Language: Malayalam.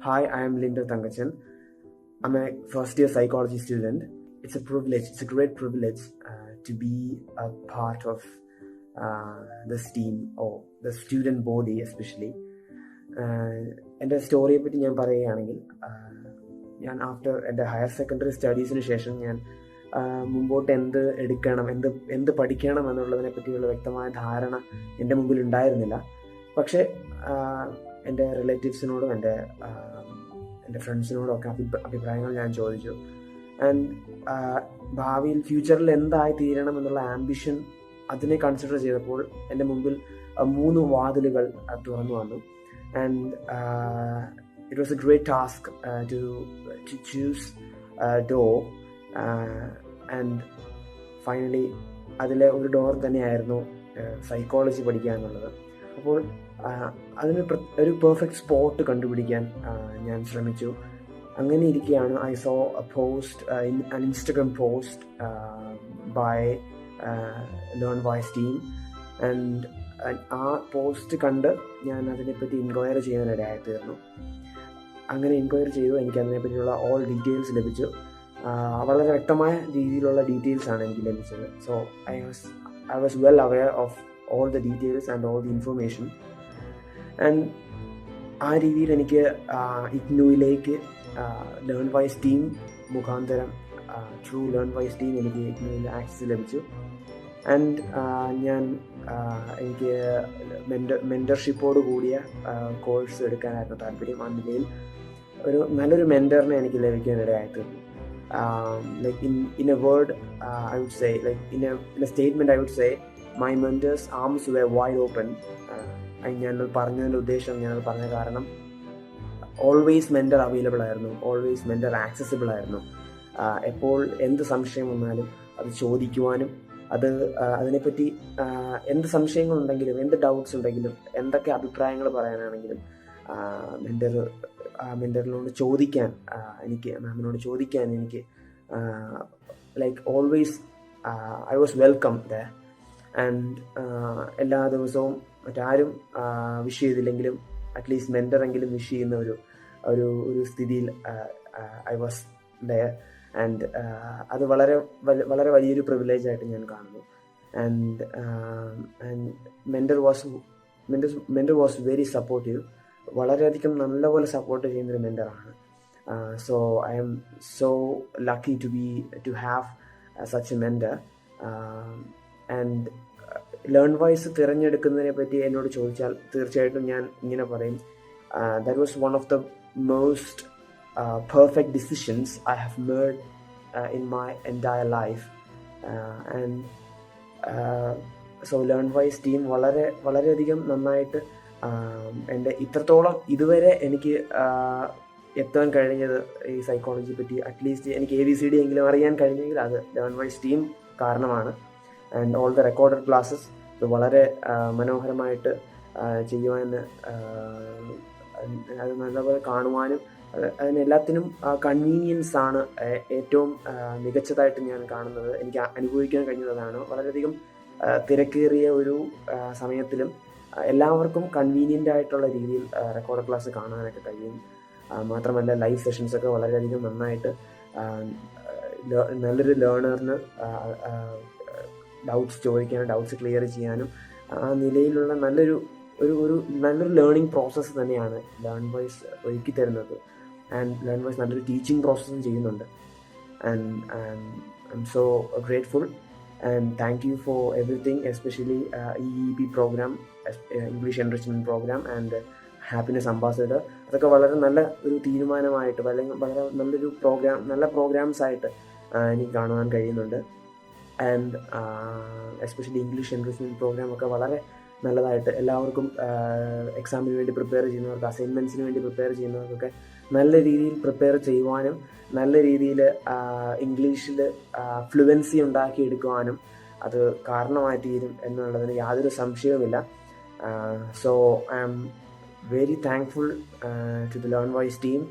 Hi, I am Linda Tangachan. I'm a first year psychology student. It's a privilege, it's a great privilege uh, to be a part of uh, this team or the student body especially. Uh, എന്റെ സ്റ്റോറിയെ പറ്റി ഞാൻ പറയുകയാണെങ്കിൽ uh, ഞാൻ ആഫ്റ്റർ എന്റെ ഹയർ സെക്കൻഡറി സ്റ്റഡീസിന് ശേഷം ഞാൻ uh, മുമ്പോട്ട് എന്ത് എടുക്കണം എന്ത് എന്ത് പഠിക്കണം എന്നുള്ളതിനെ പറ്റിയുള്ള വ്യക്തമായ ധാരണ എന്റെ മുമ്പിൽ ഉണ്ടായിരുന്നില്ല പക്ഷേ എന്റെ റിലേറ്റീവ്സിനോടും എന്റെ എന്റെ ഫ്രണ്ട്സിനോടും ഒക്കെ അഭി- അഭിപ്രായങ്ങൾ ഞാൻ ചോദിച്ചു. ആൻഡ് ഭാവിയിൽ ഫ്യൂച്ചറിൽ എന്തായി തീരണം എന്നുള്ള ആംബിഷൻ അതിനെ കൺസിഡർ ചെയ്തപ്പോൾ എന്റെ മുമ്പിൽ മൂന്ന് വാതിലുകൾ തുറന്നു വന്നു. And it was a great task to to choose door and finally അതിലെ ഒരു ഡോർ തന്നെയായിരുന്നു സൈക്കോളജി പഠിക്കുക എന്നുള്ളത്. അപ്പോൾ അതിന് ഒരു പെർഫെക്റ്റ് സ്പോട്ട് കണ്ടുപിടിക്കാൻ ഞാൻ ശ്രമിച്ചു. അങ്ങനെ ഇരിക്കുകയാണ് I saw a post on Instagram post by learn voice team and ആ പോസ്റ്റ് കണ്ട് ഞാൻ അതിനെപ്പറ്റി എൻക്വയറി ചെയ്യാനിടയായി തീർന്നു അങ്ങനെ എൻക്വയറി ചെയ്തു എനിക്ക് അതിനെപ്പറ്റിയുള്ള ഓൾ ഡീറ്റെയിൽസ് ലഭിച്ചു വളരെ വ്യക്തമായ രീതിയിലുള്ള ഡീറ്റെയിൽസ് ആണ് എനിക്ക് ലഭിച്ചത്. So I was I was well aware of all the details and all the information and ആ രീതിയിൽ എനിക്ക് ഇഗ്നുവിലേക്ക് ലേൺ വൈസ് ടീം മുഖാന്തരം ട്രൂ ലേൺ വൈസ് ടീം എനിക്ക് ഇഗ്നുവിൽ ആക്സസ് ലഭിച്ചു. ആൻഡ് ഞാൻ എനിക്ക് മെന്റർ മെന്റർഷിപ്പോട് കൂടിയ കോഴ്സ് എടുക്കാനായിരുന്നു താല്പര്യം. ആ ഒരു നല്ലൊരു മെന്ററിനെ എനിക്ക് ലഭിക്കാനിടയായി തീർന്നു like in in a word I would say like in a statement I would say my mentors arms were wide open ഞാനത് പറഞ്ഞതിന്റെ ഉദ്ദേശം ഞാനത് പറഞ്ഞ കാരണം ഓൾവേസ് മെന്റർ അവൈലബിൾ ആയിരുന്നു ഓൾവേസ് മെന്റർ ആക്സസിബിൾ ആയിരുന്നു. ആഹ് എപ്പോൾ എന്ത് സംശയം വന്നാലും അത് ചോദിക്കുവാനും അത് ആഹ് അതിനെപ്പറ്റി ആഹ് എന്ത് സംശയങ്ങളുണ്ടെങ്കിലും എന്ത് ഡൗട്ട്സ് ഉണ്ടെങ്കിലും എന്തൊക്കെ അഭിപ്രായങ്ങൾ പറയാനാണെങ്കിലും മെന്റർ മെന്ററിനോട് ചോദിക്കാൻ എനിക്ക് മാമിനോട് ചോദിക്കാൻ എനിക്ക് like always I was welcome the and എല്ലാ ദിവസവും മറ്റാരും വിഷ് ചെയ്തില്ലെങ്കിലും അറ്റ്ലീസ്റ്റ് മെന്ററെങ്കിലും വിഷ് ചെയ്യുന്ന ഒരു ഒരു ഒരു സ്ഥിതിയിൽ ഐ വാസ് ഡയർ ആൻഡ് അത് വളരെ വളരെ വലിയൊരു പ്രിവിലേജ് ആയിട്ട് ഞാൻ കാണുന്നു. And and mentor was mentor mentor was very supportive വളരെയധികം നല്ലപോലെ സപ്പോർട്ട് ചെയ്യുന്നൊരു മെന്ററാണ് so I am so lucky to be to have such a mentor and learn wise തിരഞ്ഞെടുക്കുന്നതിനെ പറ്റി എന്നോട് ചോദിച്ചാൽ തീർച്ചയായിട്ടും ഞാൻ ഇങ്ങനെ പറയും. That was one of the most perfect decisions I have made in my entire life and so learn wise team വളരെ വളരെയധികം നന്നായിട്ട് എന്റെ ഇത്രത്തോളം ഇതുവരെ എനിക്ക് ആഹ്, എത്താൻ കഴിഞ്ഞത് ഈ സൈക്കോളജി പറ്റി. അറ്റ്ലീസ്റ്റ് എനിക്ക് എ ബി സി ഡി എങ്കിലും അറിയാൻ കഴിഞ്ഞെങ്കിൽ അത് ലേൺ വൈസ് ടീം കാരണമാണ്. And all the recorded classes ഇത് വളരെ മനോഹരമായിട്ട് ചെയ്യുവാൻ അത് നല്ലപോലെ കാണുവാനും അത് അതിനെല്ലാത്തിനും കൺവീനിയൻസ് ആണ് ഏറ്റവും മികച്ചതായിട്ട് ഞാൻ കാണുന്നത്. എനിക്ക് അനുഭവിക്കാൻ കഴിഞ്ഞതാണ്. വളരെയധികം തിരക്കേറിയ ഒരു സമയത്തിലും എല്ലാവർക്കും കൺവീനിയന്റ് ആയിട്ടുള്ള രീതിയിൽ റെക്കോർഡ് ക്ലാസ് കാണാനൊക്കെ കഴിയും. മാത്രമല്ല ലൈവ് സെഷൻസൊക്കെ വളരെയധികം നന്നായിട്ട് നല്ലൊരു ലേണറിന് ഡൗട്ട്സ് ചോദിക്കാനും ഡൗട്ട്സ് ക്ലിയർ ചെയ്യാനും ആ നിലയിലുള്ള നല്ലൊരു ഒരു ഒരു നല്ലൊരു ലേണിംഗ് പ്രോസസ്സ് തന്നെയാണ് ലേൺ വോയ്സ് ഒരുക്കി തരുന്നത്. ആൻഡ് ലേൺ വോയ്സ് നല്ലൊരു ടീച്ചിങ് പ്രോസസ്സും ചെയ്യുന്നുണ്ട്. And I am so grateful and thank you for everything especially E E P program English enrichment program and happiness ambassador അതൊക്കെ വളരെ നല്ല ഒരു തീരുമാനമായിട്ട് അല്ലെങ്കിൽ വളരെ നല്ലൊരു പ്രോഗ്രാം നല്ല പ്രോഗ്രാംസ് ആയിട്ട് എനിക്ക് കാണുവാൻ കഴിയുന്നുണ്ട്. And especially English enrichment program ഒക്കെ വളരെ നല്ലതായിട്ട് എല്ലാവർക്കും എക്സാമിന് വേണ്ടി പ്രിപ്പയർ ചെയ്യുന്നവർക്ക് അസൈൻമെന്റ്സിന് വേണ്ടി പ്രിപ്പയർ ചെയ്യുന്നവർക്കൊക്കെ നല്ല രീതിയിൽ പ്രിപ്പയർ ചെയ്യുവാനും നല്ല രീതിയിൽ ഇംഗ്ലീഷിൽ ഫ്ലുവൻസി ഉണ്ടാക്കിയെടുക്കുവാനും അത് കാരണമായി തീരും എന്നുള്ളതിന് യാതൊരു സംശയവുമില്ല. So I am very thankful to the learn voice team